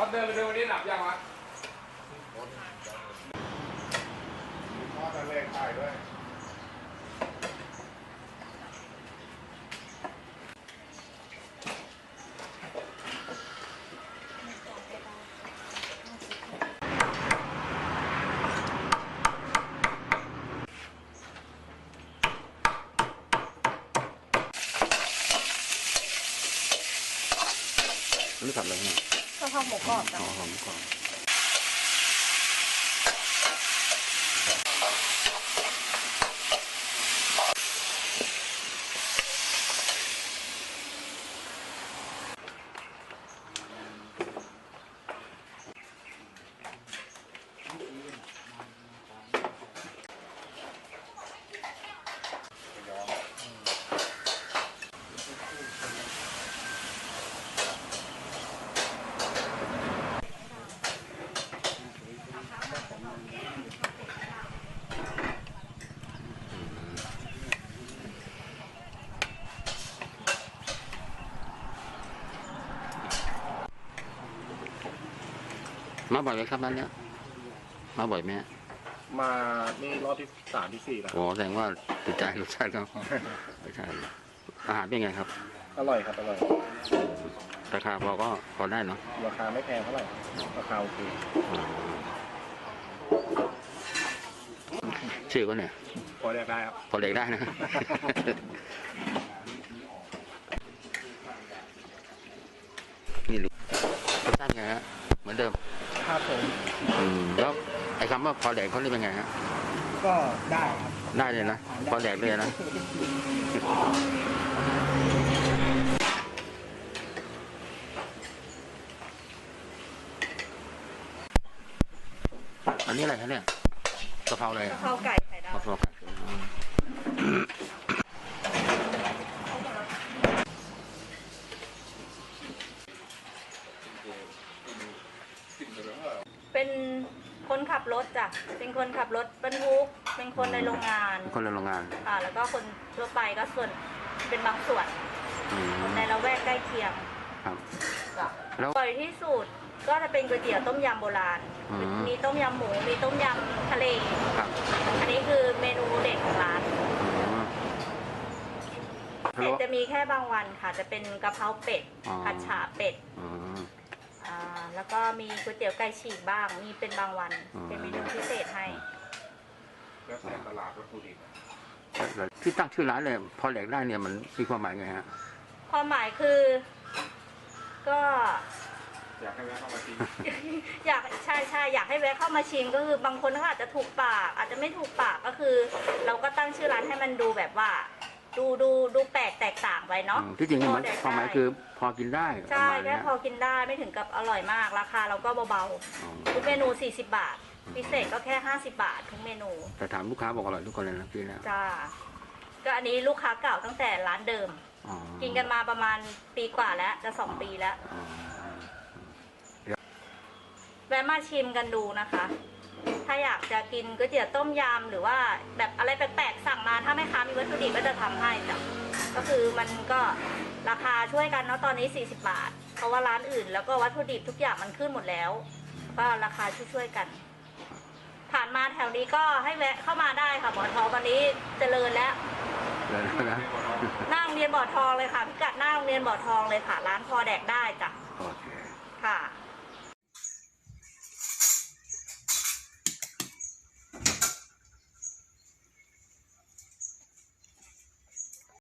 อเดินไปดูวันนี้หลับยังวะพ่อทะเลถ่ายด้วยนี่ผัดอะไรเนี่ยกะ เพราหมูกรอบจ้ะอ๋อหอมก่อน มาบ่อยไหมครับร้านเนี้ยมาบ่อยไหมฮะมานี่รอบที่สามที่สี่แล้ว โอ้แสดงว่าติดใจรสชาติเขารสชาติอาหารเป็นไงครับ อร่อยครับอร่อย ราคาพอก็พอได้เนาะราคาไม่แพงเท่าไหร่ ราคาโอเคอ๋อชื่อก็เนี่ยพอเรียกได้ครับ พอเด็กได้นะ นี่ลูกรสชาติไงฮะ เหมือนเดิม ครับผมอืมแล้วไอ้คำว่าพอแดกเขาเรียกเป็นไงฮะก็ได้ครับได้เลยนะพอแดกเลยนะอันนี้อะไรคะเนี่ยกะเพราอะไรกะอะเพราไก่ไข่ดาวกะเพราไก่อืม เป็นคน ขับรถจ้ะ เป็นคนขับรถบรรทุก เป็นคนในโรงงาน คนละโรงงานอ่า แล้วก็คนทั่วไปก็ส่วนเป็นบางส่วน อืมคนในละแวกใกล้เคียงครับ จ้ะแล้ว บ่อยที่สุดก็จะเป็นก๋วยเตี๋ยวต้มยำโบราณ อืมมีต้มยำหมู มีต้มยำทะเล ครับอันนี้คือเมนูเด็ดของร้านอืมแต่จะมีแค่บางวันค่ะ จะเป็นกะเพราเป็ด อ๋อ ผัดฉ่าเป็ดอืมอ่า แล้วก็มีก๋วยเตี๋ยวไก่ฉีกบ้าง มีเป็นบางวันอืมเป็นเมนูพิเศษให้ แล้วแต่ตลาดวัตถุดิบแล้วที่ตั้งชื่อร้านเลยพอแดกได้เนี่ยมันมีความหมายไงฮะ ความหมายคือ ก็ อยากให้แวะเข้ามาชิมอยากใช่ใช่อยากให้แวะเข้ามาชิมก็คือบางคนก็อาจจะถูกปาก อาจจะไม่ถูกปากก็คือ เราก็ตั้งชื่อร้านให้มันดูแบบว่า ดูดูดูแปลกแตกต่างไปเนาะอืมที่จริงมันพอแดกความหมายได้คือพอกินได้ปใช่ระมาณแค่เนี้ยพอกินได้ไม่ถึงกับอร่อยมากราคาเราก็เบาอ๋อๆทุกเมนู 40 บาท พิเศษก็แค่ 50 บาท ทุกเมนูแต่ถามลูกค้าบอกอร่อยทุกคนเลยนะพี่นะจ้าก็อันนี้ลูกค้าเก่าตั้งแต่ร้านเดิม อ๋อกินกันมาประมาณปีกว่าแล้วจะสองปีแล้ว อ๋อแวะมาชิมกันดูนะคะ ถ้าอยากจะกินก๋วยเตี๋ยวต้มยำหรือว่าแบบอะไรแปลกๆสั่ง มาถ้าแม่ค้ามีวัตถุดิบก็จะทำให้จ้ะก็คือมันก็ราคาช่วยกันเนาะตอนนี้ 40 บาท เพราะว่าร้านอื่น แล้วก็วัตถุดิบทุกอย่างมันขึ้นหมดแล้ว ก็ราคาช่วยๆกัน ผ่านมาแถวนี้ก็ให้แวะเข้ามาได้ค่ะบ่อทองตอนนี้เจริญแล้วเลยนะหน้าโรงเรียนบ่อทองเลยค่ะพิกัดหน้าโรงเรียนบ่อทองเลยค่ะ ร้านพอแดกได้จ้ะโอเคค่ะ